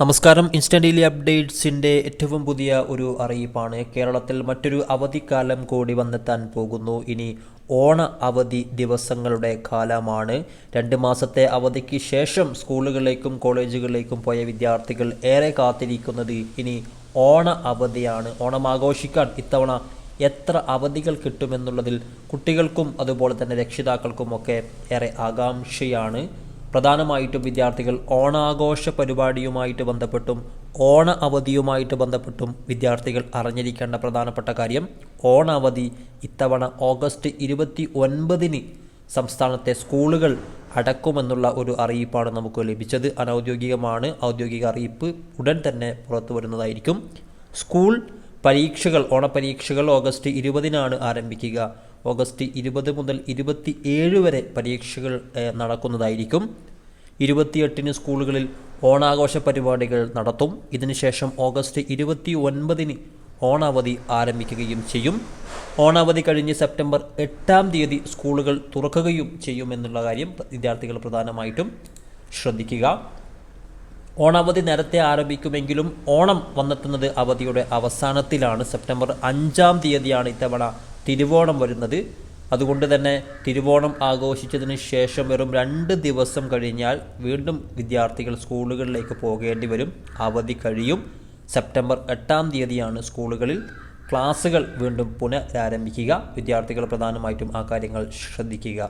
നമസ്കാരം. Instant daily അപ്ഡേറ്റ്സിന്റെ ഏറ്റവും പുതിയ ഒരു അറിയിപ്പാണ്. കേരളത്തിൽ മറ്റൊരു അവധിക്കാലം കൂടി വന്നെത്താൻ പോകുന്നു. ഇനി ഓണ അവധി ദിവസങ്ങളുടെ കാലമാണ്. രണ്ട് മാസത്തെ അവധിക്ക് ശേഷം സ്കൂളുകളിലേക്കും കോളേജുകളിലേക്കും പോയ വിദ്യാർത്ഥികൾ ഏറെ കാത്തിരിക്കുന്നത് ഇനി ഓണ അവധിയാണ്. ഓണം ആഘോഷിക്കാൻ ഇത്തവണ എത്ര അവധികൾ കിട്ടുമെന്നുള്ളതിൽ കുട്ടികൾക്കും അതുപോലെ തന്നെ രക്ഷിതാക്കൾക്കും ഒക്കെ ഏറെ ആകാംക്ഷയാണ്. പ്രധാനമായിട്ടും വിദ്യാർത്ഥികൾ ഓണാഘോഷ പരിപാടിയുമായിട്ട് ബന്ധപ്പെട്ടും ഓണ അവധിയുമായിട്ട് ബന്ധപ്പെട്ടും വിദ്യാർത്ഥികൾ അറിഞ്ഞിരിക്കേണ്ട പ്രധാനപ്പെട്ട കാര്യം ഓണ അവധി ഇത്തവണ ഓഗസ്റ്റ് ഇരുപത്തി ഒൻപതിന് സംസ്ഥാനത്തെ സ്കൂളുകൾ അടക്കുമെന്നുള്ള ഒരു അറിയിപ്പാണ് നമുക്ക് ലഭിച്ചത്. അനൗദ്യോഗികമാണ്. ഔദ്യോഗിക അറിയിപ്പ് ഉടൻ തന്നെ പുറത്തു വരുന്നതായിരിക്കും. സ്കൂൾ പരീക്ഷകൾ ഓണപരീക്ഷകൾ ഓഗസ്റ്റ് ഇരുപതിനാണ് ആരംഭിക്കുക. ഓഗസ്റ്റ് ഇരുപത് മുതൽ ഇരുപത്തി ഏഴ് വരെ പരീക്ഷകൾ നടക്കുന്നതായിരിക്കും. ഇരുപത്തിയെട്ടിന് സ്കൂളുകളിൽ ഓണാഘോഷ പരിപാടികൾ നടത്തും. ഇതിനുശേഷം ഓഗസ്റ്റ് ഇരുപത്തി ഒൻപതിന് ഓണാവധി ആരംഭിക്കുകയും ചെയ്യും. ഓണാവധി കഴിഞ്ഞ് സെപ്റ്റംബർ എട്ടാം തീയതി സ്കൂളുകൾ തുറക്കുകയും ചെയ്യുമെന്നുള്ള കാര്യം വിദ്യാർത്ഥികൾ പ്രധാനമായിട്ടും ശ്രദ്ധിക്കുക. ഓണാവധി നേരത്തെ ആരംഭിക്കുമെങ്കിലും ഓണം വന്നെത്തുന്നത് അവധിയുടെ അവസാനത്തിലാണ്. സെപ്റ്റംബർ അഞ്ചാം തീയതിയാണ് ഇത്തവണ തിരുവോണം വരുന്നത്. അതുകൊണ്ട് തന്നെ തിരുവോണം ആഘോഷിച്ചതിന് ശേഷം വെറും രണ്ട് ദിവസം കഴിഞ്ഞാൽ വീണ്ടും വിദ്യാർത്ഥികൾ സ്കൂളുകളിലേക്ക് പോകേണ്ടി വരും. അവധി കഴിയും. സെപ്റ്റംബർ എട്ടാം തീയതിയാണ് സ്കൂളുകളിൽ ക്ലാസ്സുകൾ വീണ്ടും പുനരാരംഭിക്കുക. വിദ്യാർത്ഥികൾ പ്രധാനമായിട്ടും ആ കാര്യങ്ങൾ ശ്രദ്ധിക്കുക.